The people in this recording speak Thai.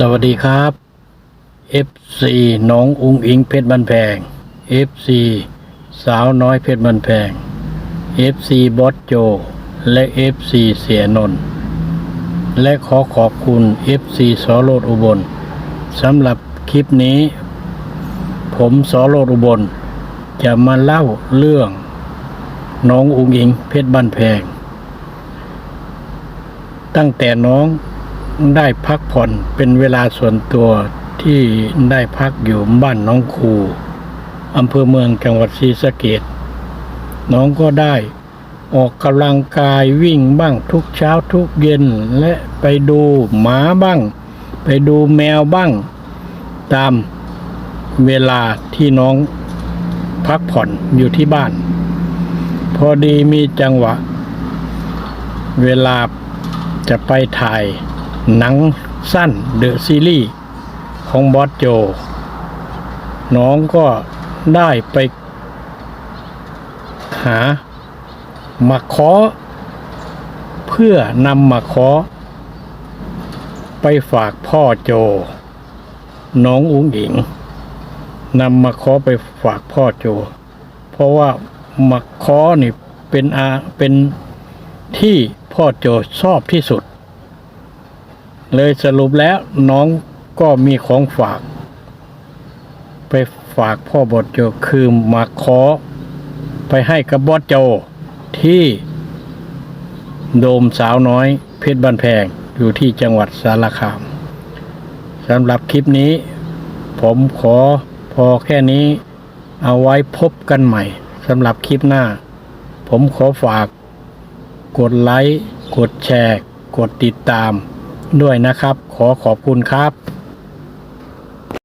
สวัสดีครับ FC น้องอุงอิงเพชรบันแพง FC สาวน้อยเพชรบันแพง FC บอสโจ และ FC เสียนนท์และขอขอบคุณ FC สอโรดอุบลสำหรับคลิปนี้ ผมสอโรดอุบล จะมาเล่าเรื่อง น้องอุงอิงเพชรบันแพง ตั้งแต่น้อง ได้พักผ่อนเป็นเวลาส่วนตัวที่ได้พักอยู่บ้านน้องครูอำเภอเมืองจังหวัดศรีสะเกดน้องก็ได้ออกกำลังกายวิ่งบ้างทุกเช้าทุกเย็นและไปดูหมาบ้าง ไปดูแมวบ้าง ตามเวลาที่น้องพักผ่อนอยู่ที่บ้าน พอดีมีจังหวะ เวลาจะไปถ่าย หนังสั้นเดอะซีรีส์ของบอสโจ น้องก็ได้ไปหามาขอเพื่อนำมาขอไปฝากพ่อโจ น้องอุ้งอิงนำมาขอไปฝากพ่อโจ เพราะว่ามาขอนี่เป็นอาเป็นที่พ่อโจชอบที่สุด เลยสรุปแล้วน้องก็มีของฝาก ไปฝากพ่อบอสโจคือมาขอ ไปให้กับบอสโจที่โดมสาวน้อย เพชรบันแพงอยู่ที่จังหวัดสารคามสำหรับคลิปนี้ ผมขอพอแค่นี้ เอาไว้พบกันใหม่สำหรับคลิปหน้า ผมขอฝาก กดไลค์ กดแชร์ กดติดตาม ด้วยนะครับ ขอขอบคุณครับ